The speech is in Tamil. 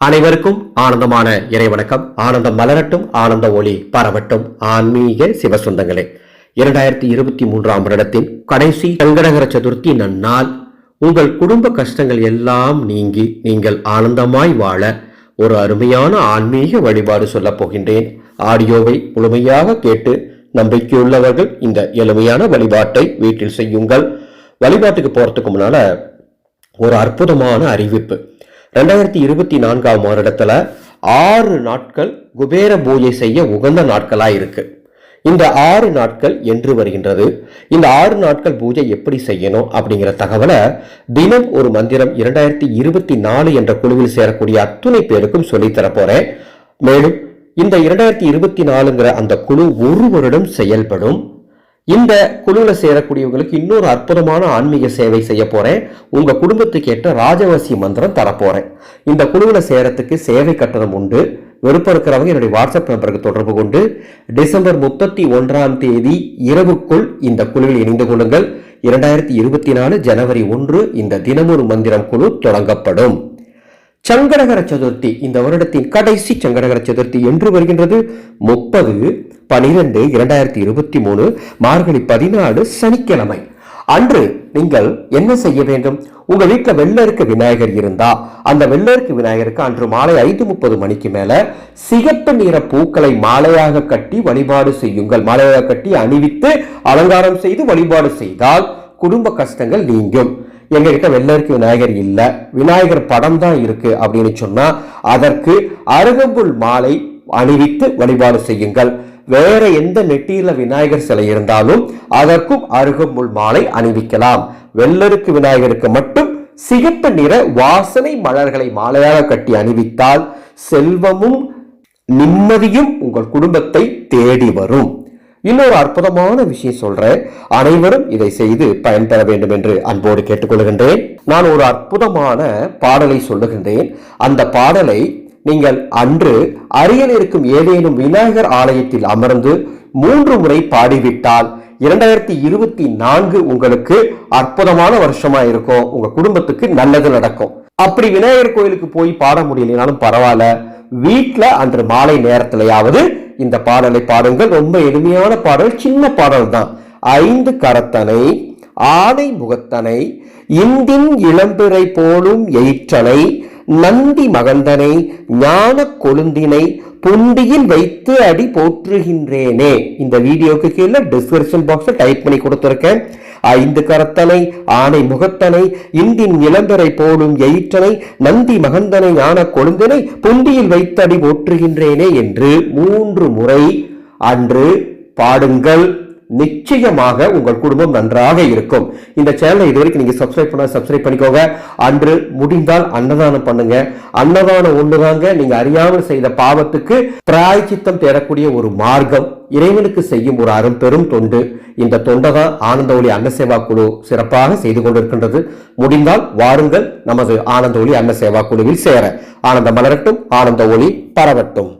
அனைவருக்கும் ஆனந்தமான இறைவணக்கம். ஆனந்தம் மலரட்டும் ஆனந்த ஒளி பரவட்டும். ஆன்மீக சிவசொந்தங்களே இரண்டாயிரத்தி இருபத்தி மூன்றாம் வருடத்தின் கடைசி சங்கடகர சதுர்த்தி நன்னால் உங்கள் குடும்ப கஷ்டங்கள் எல்லாம் நீங்கி நீங்கள் ஆனந்தமாய் வாழ ஒரு அருமையான ஆன்மீக வழிபாடு சொல்லப் போகின்றேன். ஆடியோவை முழுமையாக கேட்டு நம்பிக்கையுள்ளவர்கள் இந்த எளிமையான வழிபாட்டை வீட்டில் செய்யுங்கள். வழிபாட்டுக்கு போறதுக்கு முன்னால ஒரு அற்புதமான அறிவிப்பு. ரெண்டாயிரத்தி இருபத்தி நான்காம் வருடத்துல ஆறு நாட்கள் குபேர பூஜை செய்ய உகந்த நாட்களா இருக்கு. இந்த ஆறு நாட்கள் என்று வருகின்றது. இந்த ஆறு நாட்கள் பூஜை எப்படி செய்யணும் அப்படிங்கிற தகவலை தினம் ஒரு மந்திரம் இரண்டாயிரத்தி இருபத்தி நாலு என்ற குழுவில் சேரக்கூடிய அத்துணை பேருக்கும் சொல்லித் போறேன். மேலும் இந்த இரண்டாயிரத்தி இருபத்தி நாலுங்கிற அந்த குழு ஒரு வருடம் செயல்படும். இந்த குழுவில் சேரக்கூடியவங்களுக்கு இன்னொரு அற்புதமான ஆன்மீக சேவை செய்ய போகிறேன் உங்கள் குடும்பத்துக்கு ஏற்ற ராஜவசி மந்திரம் தரப்போகிறேன் இந்த குழுவில் சேரத்துக்கு சேவை கட்டணம் உண்டு. விருப்பம் இருக்கிறவங்க என்னுடைய வாட்ஸ்அப் நம்பருக்கு தொடர்பு கொண்டு டிசம்பர் முப்பத்தி ஒன்றாம் தேதி இரவுக்குள் இந்த குழுவில் இணைந்து கொள்ளுங்கள். இரண்டாயிரத்தி இருபத்தி நாலு ஜனவரி ஒன்று இந்த தினமொரு மந்திரம் குழு தொடங்கப்படும். சங்கடகர சதுர்த்தி இந்த வருடத்தின் கடைசி சங்கடகர சதுர்த்தி என்று வருகின்றது. முப்பது பனிரெண்டு இரண்டாயிரத்தி இருபத்தி மூணு மார்கழி பதினாலு சனிக்கிழமை. அன்று நீங்கள் என்ன செய்ய வேண்டும்? உங்க வீட்டில் வெள்ளருக்கு விநாயகர் இருந்தா அந்த வெள்ளருக்கு விநாயகருக்கு அன்று மாலை ஐந்து முப்பது மணிக்கு மேல சிகப்பு நிற பூக்களை மாலையாக கட்டி வழிபாடு செய்யுங்கள். மாலையாக கட்டி அணிவித்து அலங்காரம் செய்து வழிபாடு செய்தால் குடும்ப கஷ்டங்கள் நீங்கும். எங்ககிட்ட வெள்ளருக்கு விநாயகர் இல்லை விநாயகர் படம் தான் இருக்கு அப்படின்னு சொன்னா அதற்கு அருகம்புல் மாலை அணிவித்து வழிபாடு செய்யுங்கள். வேற எந்த நெட்டியில விநாயகர் சிலை இருந்தாலும் அதற்கும் அருகம்புல் மாலை அணிவிக்கலாம். வெள்ளருக்கு விநாயகருக்கு மட்டும் சிகப்பு நிற வாசனை மலர்களை மாலையாக கட்டி அணிவித்தால் செல்வமும் நிம்மதியும் உங்கள் குடும்பத்தை தேடி வரும். இன்னொரு அற்புதமான விஷயம் சொல்றேன். அனைவரும் இதை செய்து பயன்பெற வேண்டும் என்று அன்போடு கேட்டுக்கொள்கின்றேன். நான் ஒரு அற்புதமான பாடலை சொல்லுகின்றேன். அந்த பாடலை நீங்கள் அன்று அருகில் இருக்கும் ஏதேனும் விநாயகர் ஆலயத்தில் அமர்ந்து மூன்று முறை பாடிவிட்டால் இரண்டாயிரத்தி இருபத்தி நான்கு உங்களுக்கு அற்புதமான வருஷமா இருக்கும். உங்க குடும்பத்துக்கு நல்லது நடக்கும். அப்படி விநாயகர் கோயிலுக்கு போய் பாட முடியலனாலும் பரவாயில்ல. வீட்டில் அன்று மாலை நேரத்திலேயாவது இந்த பாடலை பாடுங்கள். ரொம்ப எளிமையான பாடல் சின்ன பாடல் தான். ஐந்து கரத்தனை ஆனை முகத்தனை இந்தின் இளம்பிறை போலும் எயிற்றனை நந்தி மகந்தனை ஞான கொழுந்தினை புண்டியில் வைத்து அடி போற்றுகின்றேனே. இந்த வீடியோக்கு கீழே டிஸ்கிரிப்ஷன் பாக்ஸில் டைப் பண்ணி கொடுத்துருக்கேன். ஐந்து கரத்தனை ஆனை முகத்தனை இந்தின் இளம்பரை போலும் எயிற்றனை நந்தி மகந்தனை ஞான கொழுந்தினை புண்டியில் வைத்து அடி போற்றுகின்றேனே என்று மூன்று முறை அன்று பாடுங்கள். நிச்சயமாக உங்கள் குடும்பம் நன்றாக இருக்கும். இந்த சேனலை இதுவரைக்கும் நீங்க சப்ஸ்கிரைப் பண்ண சப்ஸ்கிரைப் பண்ணிக்கோங்க. அன்று முடிந்தால் அன்னதானம் பண்ணுங்க. அன்னதானம் ஒன்றுதாங்க நீங்க அறியாமல் செய்த பாவத்துக்கு பிராய்ச்சித்தம் தேடக்கூடிய ஒரு மார்க்கம். இறைவனுக்கு செய்யும் ஒரு அரும் பெரும் தொண்டு. இந்த தொண்டை தான் ஆனந்த ஒளி அன்ன சேவா குழு சிறப்பாக செய்து கொண்டிருக்கின்றது. முடிந்தால் வாருங்கள் நமது ஆனந்த ஒளி அன்ன சேவா குழுவில் சேர. ஆனந்த மலரட்டும் ஆனந்த ஒளி பரவட்டும்.